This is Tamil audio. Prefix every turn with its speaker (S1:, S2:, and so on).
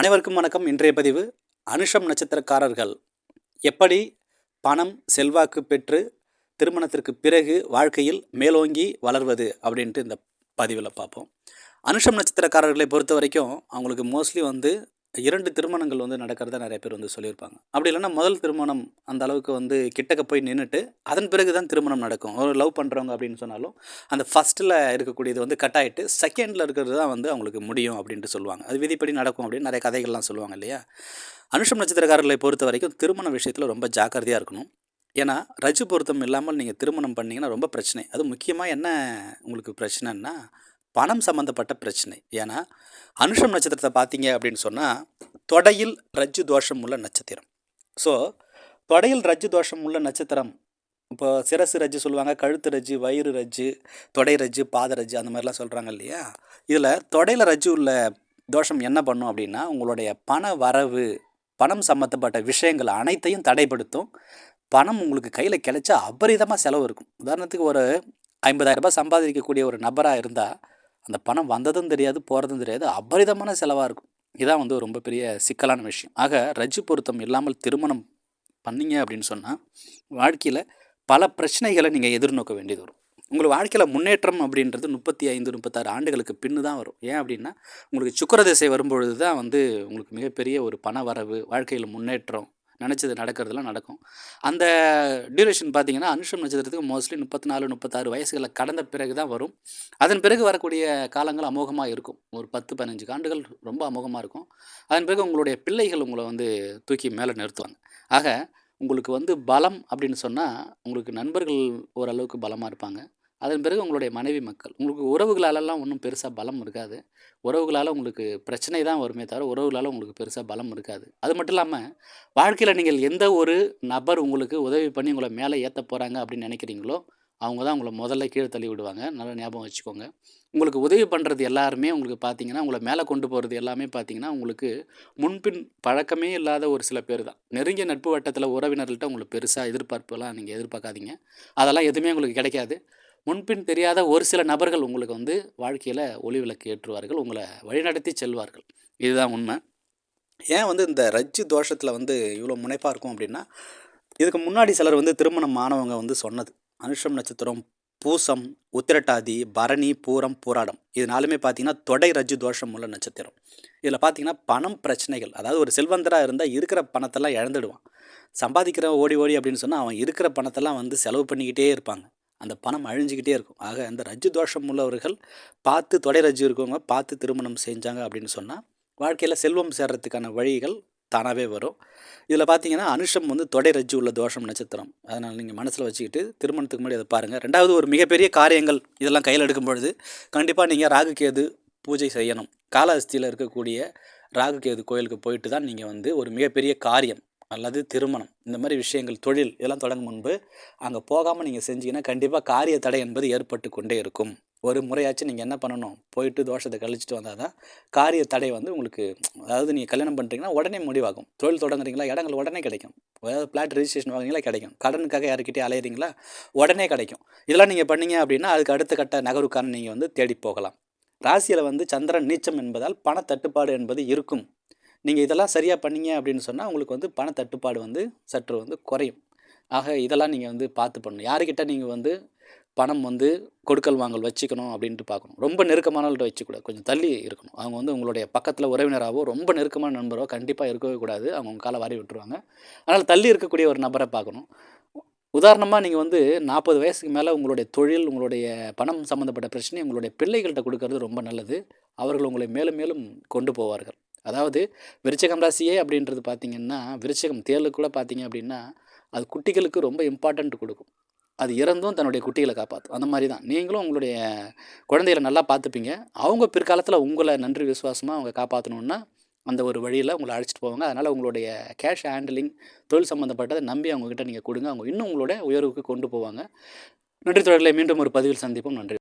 S1: அனைவருக்கும் வணக்கம். இன்றைய பதிவு அனுஷம் நட்சத்திரக்காரர்கள். எப்படி பணம் செல்வாக்கு பெற்று திருமணத்திற்கு பிறகு வாழ்க்கையில் மேலோங்கி வளர்வது அப்படின்ட்டு இந்த பதிவில் பார்ப்போம். அனுஷம் நட்சத்திரக்காரர்களை பொறுத்த வரைக்கும் அவங்களுக்கு மோஸ்ட்லி வந்து இரண்டு திருமணங்கள் வந்து நடக்கிறதா நிறைய பேர் வந்து சொல்லியிருப்பாங்க. அப்படி இல்லைன்னா முதல் திருமணம் அந்த அளவுக்கு வந்து கிட்டக்க போய் நின்றுட்டு அதன் பிறகு தான் திருமணம் நடக்கும். ஒரு லவ் பண்ணுறவங்க அப்படின்னு சொன்னாலும் அந்த ஃபஸ்ட்டில் இருக்கக்கூடியது வந்து கட் ஆகிட்டு செகண்டில் இருக்கிறது தான் வந்து அவங்களுக்கு முடியும் அப்படின்ட்டு சொல்லுவாங்க. அது விதிப்படி நடக்கும் அப்படின்னு நிறைய கதைகள்லாம் சொல்லுவாங்க இல்லையா? அனுஷம் நட்சத்திரக்காரர்களை பொறுத்த வரைக்கும் திருமண விஷயத்தில் ரொம்ப ஜாக்கிரதையாக இருக்கணும். ஏன்னா ரஜு பொருத்தம் இல்லாமல் நீங்கள் திருமணம் பண்ணிங்கன்னா ரொம்ப பிரச்சனை. அது முக்கியமாக என்ன உங்களுக்கு பிரச்சனைன்னா பணம் சம்மந்தப்பட்ட பிரச்சனை. ஏன்னா அனுஷம் நட்சத்திரத்தை பார்த்தீங்க அப்படின்னு சொன்னால் தொடையில் ரஜ்ஜு தோஷம் உள்ள நட்சத்திரம். ஸோ தொடையில் ரஜ்ஜு தோஷம் உள்ள நட்சத்திரம் இப்போ சிரசு ரஜ்ஜு சொல்லுவாங்க கழுத்து ரஜ்ஜு வயிறு ரஜ்ஜு தொடை ரஜ்ஜு பாத ரஜ்ஜு அந்த மாதிரிலாம் சொல்கிறாங்க இல்லையா? இதில் தொடையில் ரஜ்ஜு உள்ள தோஷம் என்ன பண்ணும் அப்படின்னா உங்களுடைய பண வரவு பணம் சம்மந்தப்பட்ட விஷயங்கள் அனைத்தையும் தடைப்படுத்தும். பணம் உங்களுக்கு கையில் கிடைச்சா அபரிதமாக செலவு இருக்கும். உதாரணத்துக்கு ஒரு ஐம்பதாயிரரூபா சம்பாதிக்கக்கூடிய ஒரு நபராக இருந்தால் அந்த பணம் வந்ததும் தெரியாது போகிறதும் தெரியாது. அபரிதமான செலவாக இருக்கும். இதான் வந்து ரொம்ப பெரிய சிக்கலான விஷயம். ஆக ரஜி பொருத்தம் இல்லாமல் திருமணம் பண்ணீங்க அப்படின்னு சொன்னால் வாழ்க்கையில் பல பிரச்சனைகளை நீங்கள் எதிர்நோக்க வேண்டியது வரும். உங்கள் வாழ்க்கையில் முன்னேற்றம் அப்படின்றது முப்பத்தி ஐந்து முப்பத்தாறு ஆண்டுகளுக்கு பின்னு தான் வரும். ஏன் அப்படின்னா உங்களுக்கு சுக்கர திசை வரும்பொழுது தான் வந்து உங்களுக்கு மிகப்பெரிய ஒரு பண வரவு வாழ்க்கையில் முன்னேற்றம் நினச்சது நடக்கிறதுலாம் நடக்கும். அந்த டியூரேஷன் பார்த்தீங்கன்னா அனுஷம் நட்சத்திரத்துக்கு மோஸ்ட்லி முப்பத்தி நாலு முப்பத்தாறு வயசுகளை கடந்த பிறகு தான் வரும். அதன் பிறகு வரக்கூடிய காலங்கள் அமோகமாக இருக்கும். ஒரு பத்து பதினஞ்சு ஆண்டுகள் ரொம்ப அமோகமாக இருக்கும். அதன் பிறகு உங்களுடைய பிள்ளைகள் உங்களை வந்து தூக்கி மேலே நிறுத்துவாங்க. ஆக உங்களுக்கு வந்து பலம் அப்படின்னு சொன்னால் உங்களுக்கு நண்பர்கள் ஓரளவுக்கு பலமாக இருப்பாங்க. அதன் பிறகு உங்களுடைய மனைவி மக்கள். உங்களுக்கு உறவுகளாலெல்லாம் ஒன்றும் பெருசாக பலம் இருக்காது. உறவுகளால் உங்களுக்கு பிரச்சனை தான் வருமே தவிர உறவுகளால் உங்களுக்கு பெருசாக பலம் இருக்காது. அது மட்டும் இல்லாமல் வாழ்க்கையில் நீங்கள் எந்த ஒரு நபர் உங்களுக்கு உதவி பண்ணி உங்களை மேலே ஏற்ற போகிறாங்க அப்படின்னு நினைக்கிறீங்களோ அவங்க தான் உங்களை முதல்ல கீழே தள்ளி விடுவாங்க. நல்லா ஞாபகம் வச்சுக்கோங்க. உங்களுக்கு உதவி பண்ணுறது எல்லாருமே உங்களுக்கு பார்த்தீங்கன்னா உங்களை மேலே கொண்டு போகிறது எல்லாமே பார்த்தீங்கன்னா உங்களுக்கு முன்பின் பழக்கமே இல்லாத ஒரு சில பேர் தான். நெருங்கிய நட்பு வட்டத்தில் உறவினர்கள்ட்ட உங்களுக்கு பெருசாக எதிர்பார்ப்புலாம் நீங்கள் எதிர்பார்க்காதீங்க. அதெல்லாம் எதுவுமே உங்களுக்கு கிடைக்காது. முன்பின் தெரியாத ஒரு சில நபர்கள் உங்களுக்கு வந்து வாழ்க்கையில் ஒளி விளக்கு ஏற்றுவார்கள் உங்களை வழிநடத்தி செல்வார்கள். இதுதான் உண்மை. ஏன் வந்து இந்த ரஜ்ஜு தோஷத்தில் வந்து இவ்வளோ முனைப்பாக இருக்கும் அப்படின்னா இதுக்கு முன்னாடி சிலர் வந்து திருமணம் ஆனவங்க வந்து சொன்னது. அனுஷம் நட்சத்திரம் பூசம் உத்திரட்டாதி பரணி பூரம் போராடம். இது நாலுமே பார்த்தீங்கன்னா தொடை ரஜ்ஜு தோஷம் உள்ள நட்சத்திரம். இதில் பார்த்தீங்கன்னா பணம் பிரச்சனைகள். அதாவது ஒரு செல்வந்தராக இருந்தால் இருக்கிற பணத்தெல்லாம் இழந்துடுவான். சம்பாதிக்கிற ஓடி ஓடி அப்படின்னு சொன்னால் அவன் இருக்கிற பணத்தெல்லாம் வந்து செலவு பண்ணிக்கிட்டே இருப்பாங்க. அந்த பணம் அழிஞ்சிக்கிட்டே இருக்கும். ஆக அந்த ரஜ்ஜு தோஷம் உள்ளவர்கள் பார்த்து தொடை ரஜ்ஜு இருக்கவங்க பார்த்து திருமணம் செஞ்சாங்க அப்படின்னு சொன்னால் வாழ்க்கையில் செல்வம் சேர்றதுக்கான வழிகள் தானாகவே வரும். இதில் பார்த்தீங்கன்னா அனுஷம் வந்து தொடை ரஜ்ஜு உள்ள தோஷம் நட்சத்திரம். அதனால் நீங்கள் மனசில் வச்சுக்கிட்டு திருமணத்துக்கு முன்னாடி அதை பாருங்கள் ரெண்டாவது ஒரு மிகப்பெரிய காரியங்கள் இதெல்லாம் கையில் எடுக்கும் பொழுது கண்டிப்பாக நீங்கள் ராகு கேது பூஜை செய்யணும். காலஹஸ்தியில் இருக்கக்கூடிய ராகு கேது கோயிலுக்கு போயிட்டு தான் நீங்கள் வந்து ஒரு மிகப்பெரிய காரியம் அல்லது திருமணம். இந்த மாதிரி விஷயங்கள் தொழில் இதெல்லாம் தொடங்கும் முன்பு அங்கே போகாமல் நீங்கள் செஞ்சீங்கன்னா கண்டிப்பாக காரிய தடை என்பது ஏற்பட்டு கொண்டே இருக்கும். ஒரு முறையாச்சும் நீங்கள் என்ன பண்ணணும்? போயிட்டு தோஷத்தை கழிச்சிட்டு வந்தால் தான் காரிய தடை வந்து உங்களுக்கு அதாவது நீங்கள் கல்யாணம் பண்ணுறீங்கன்னா உடனே முடிவாகும். தொழில் தொடங்குறீங்களா? இடங்கள் உடனே கிடைக்கும். அதாவது பிளாட் ரிஜிஸ்ட்ரேஷன் வாங்கிங்களா கிடைக்கும். கடனுக்காக யாருக்கிட்டே அலையிறீங்களா? உடனே கிடைக்கும். இதெல்லாம் நீங்கள் பண்ணீங்க அப்படின்னா அதுக்கு அடுத்த கட்ட நகருக்கான நீங்கள் வந்து தேடி போகலாம். ராசியில் வந்து சந்திரன் நீச்சம் என்பதால் பண தட்டுப்பாடு என்பது இருக்கும். நீங்கள் இதெல்லாம் சரியாக பண்ணீங்க அப்படின்னு சொன்னால் உங்களுக்கு வந்து பண தட்டுப்பாடு வந்து சற்று வந்து குறையும். ஆக இதெல்லாம் நீங்கள் வந்து பார்த்து பண்ணணும். யாருக்கிட்ட நீங்கள் வந்து பணம் வந்து கொடுக்கல் வாங்கல் வச்சுக்கணும் அப்படின்ட்டு பார்க்கணும். ரொம்ப நெருக்கமானவர்கள்ட்ட வச்சுக்கூடாது. கொஞ்சம் தள்ளி இருக்கணும். அவங்க வந்து உங்களுடைய பக்கத்தில் உறவினராகவோ ரொம்ப நெருக்கமான நண்பரோ கண்டிப்பாக இருக்கவே கூடாது. அவங்க உங்கள் காலை வாரி விட்டுருவாங்க. அதனால் தள்ளி இருக்கக்கூடிய ஒரு நபரை பார்க்கணும். உதாரணமாக நீங்கள் வந்து நாற்பது வயசுக்கு மேலே உங்களுடைய தொழில் உங்களுடைய பணம் சம்மந்தப்பட்ட பிரச்சனை உங்களுடைய பிள்ளைகள்கிட்ட கொடுக்கறது ரொம்ப நல்லது. அவர்கள் உங்களை மேலும் மேலும் கொண்டு போவார்கள். அதாவது விருச்சகம் ராசியே அப்படின்றது பார்த்திங்கன்னா விருச்சகம் தேர்லுக்குள்ளே கூட பார்த்தீங்க அப்படின்னா அது குட்டிகளுக்கு ரொம்ப இம்பார்ட்டண்ட் கொடுக்கும். அது இறந்தும் தன்னுடைய குட்டிகளை காப்பாற்றும் அந்த மாதிரி தான். நீங்களும் உங்களுடைய குழந்தைகளை நல்லா பார்த்துப்பீங்க. அவங்க பிற்காலத்தில் உங்களை நன்றி விசுவாசமாக அவங்க காப்பாற்றணுன்னா அந்த ஒரு வழியில் உங்களை அழைச்சிட்டு போவாங்க. அதனால் உங்களுடைய கேஷ் ஹேண்டிலிங் தொழில் சம்மந்தப்பட்டதை நம்பி அவங்கக்கிட்ட நீங்கள் கொடுங்க. அவங்க இன்னும் உங்களோட உயர்வுக்கு கொண்டு போவாங்க. நன்றி தொடர்களை மீண்டும் ஒரு பதிவில் சந்திப்போம். நன்றி.